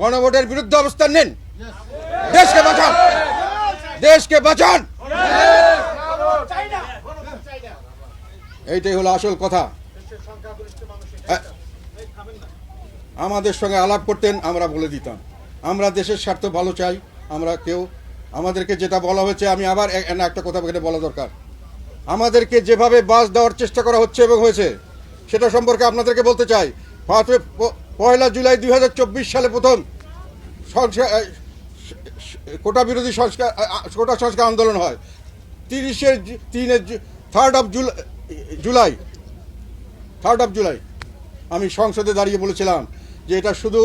গণভোটের বিরুদ্ধে অবস্থান নিন। দেশকে বাঁচান। দেশকে বাঁচান। এইটাই হলো আসল কথা। আমাদের সঙ্গে আলাপ করতেন, আমরা বলে দিতাম। আমরা দেশের স্বার্থ ভালো চাই, আমরা কেউ, আমাদেরকে যেটা বলা হয়েছে, আমি আবার একটা কথা এখানে বলা দরকার। আমাদেরকে যেভাবে বাস দেওয়ার চেষ্টা করা হচ্ছে এবং হয়েছে, সেটা সম্পর্কে আপনাদেরকে বলতে চাই। পয়লা জুলাই দু হাজার চব্বিশ সালে প্রথম কোটা বিরোধী সংস্কার কোটা সংস্কার আন্দোলন হয়। তিরিশের তিনের third of July third of July আমি সংসদে দাঁড়িয়ে বলেছিলাম যে এটা শুধু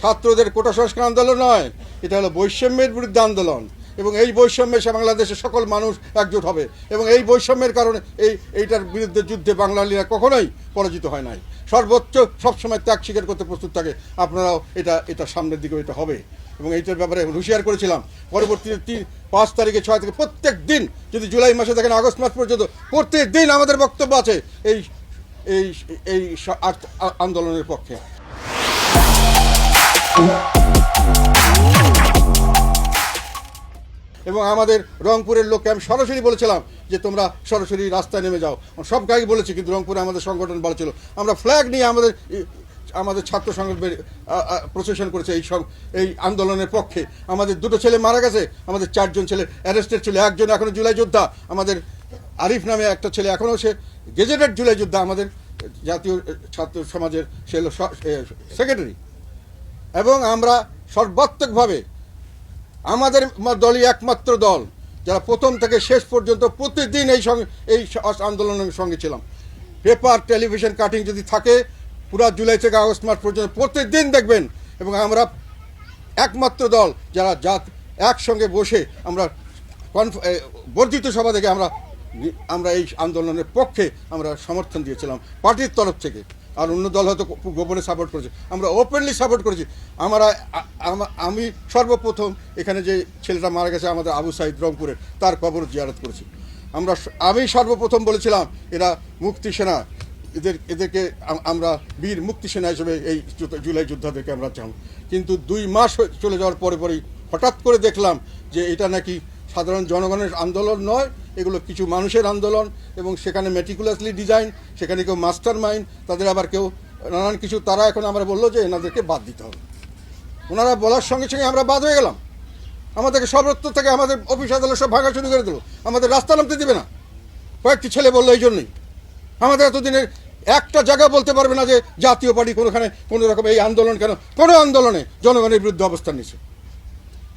ছাত্রদের কোটা সংস্কার আন্দোলন নয়, এটা হলো বৈষম্যের বিরুদ্ধে আন্দোলন। এবং এই বৈষম্যে সে বাংলাদেশের সকল মানুষ একজোট হবে। এবং এই বৈষম্যের কারণে এই, এইটার বিরুদ্ধে যুদ্ধে বাঙালিরা কখনোই পরাজিত হয় নাই। সর্বোচ্চ সবসময় ত্যাগ স্বীকার করতে প্রস্তুত থাকে। আপনারাও এটা এটা সামনের দিকে এটা হবে। এবং এইটার ব্যাপারে হুঁশিয়ার করেছিলাম। পরবর্তীতে তিন পাঁচ তারিখে, ছয় থেকে প্রত্যেক দিন, যদি জুলাই মাসে দেখেন আগস্ট মাস পর্যন্ত প্রত্যেক দিন আমাদের বক্তব্য আছে এই এই এই আন্দোলনের পক্ষে। এবং আমাদের রংপুরের লোককে আমি সরাসরি বলেছিলাম যে তোমরা সরাসরি রাস্তায় নেমে যাও। সব গাড়ি বলেছি, কিন্তু রংপুরে আমাদের সংগঠন বলা ছিল। আমরা ফ্ল্যাগ নিয়ে আমাদের আমাদের ছাত্র সংগঠন প্রসেশন করেছে এই সব, এই আন্দোলনের পক্ষে। আমাদের দুটো ছেলে মারা গেছে, আমাদের চারজন ছেলে অ্যারেস্টেড ছিল, একজন এখনও জুলাই যোদ্ধা, আমাদের আরিফ নামে একটা ছেলে এখনও সে গেজেটেড জুলাই যোদ্ধা, আমাদের জাতীয় ছাত্র সমাজের সে সেক্রেটারি এবং আমরা সর্বাত্মকভাবে আমাদের দলই একমাত্র দল। যারা প্রথম থেকে শেষ পর্যন্ত প্রতিদিন এই সঙ্গে এই আন্দোলনের সঙ্গে ছিলাম। পেপার, টেলিভিশন কাটিং যদি থাকে, পুরা জুলাই থেকে আগস্ট মাস পর্যন্ত প্রতিদিন দেখবেন। এবং আমরা একমাত্র দল যারা জাত একসঙ্গে বসে আমরা বর্ধিত সভা থেকে আমরা আমরা এই আন্দোলনের পক্ষে আমরা সমর্থন দিয়েছিলাম পার্টির তরফ থেকে। আর অন্য দল হয়তো গোপনে সাপোর্ট করেছে। আমরা ওপেনলি সাপোর্ট করেছি। আমরা আমি সর্বপ্রথম এখানে যে ছেলেটা মারা গেছে আমাদের আবু সাহিদ রংপুরের, তার কবর জিয়ারত করেছি। আমরা আমি সর্বপ্রথম বলেছিলাম, এরা মুক্তি সেনা। এদের এদেরকে আমরা বীর মুক্তি সেনা হিসেবে এই জুলাই যোদ্ধাদেরকে আমরা চান কিন্তু দুই মাস চলে যাওয়ার পরে পরেই হঠাৎ করে দেখলাম যে এটা নাকি সাধারণ জনগণের আন্দোলন নয় এগুলো কিছু মানুষের আন্দোলন এবং সেখানে মেটিকুলাসলি ডিজাইন সেখানে কেউ মাস্টার মাইন্ড তাদের আবার কেউ নানান কিছু, তারা এখন আমরা বলল যে এনাদেরকে বাদ দিতে হবে। ওনারা বলার সঙ্গে সঙ্গে আমরা বাদ হয়ে গেলাম। আমাদেরকে সর্বত্র থেকে আমাদের অফিস আদালত সব ভাঙা শুরু করে দিল। আমাদের রাস্তা নামতে দিবে না। কয়েকটি ছেলে বলল এই জন্যই। আমাদের এতদিনের একটা জায়গা বলতে পারবে না যে জাতীয় পার্টি কোনোখানে কোনো রকম এই আন্দোলন কেন? কোনো আন্দোলনে জনগণের বিরুদ্ধে অবস্থান নিচ্ছে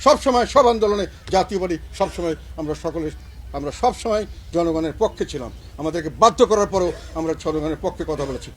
সব সময় সব আন্দোলনে জাতীয় পার্টি সবসময় আমরা সকলে আমরা সবসময় জনগণের পক্ষে ছিলাম। আমাদেরকে বাধ্য করার পরেও আমরা জনগণের পক্ষে কথা বলেছি।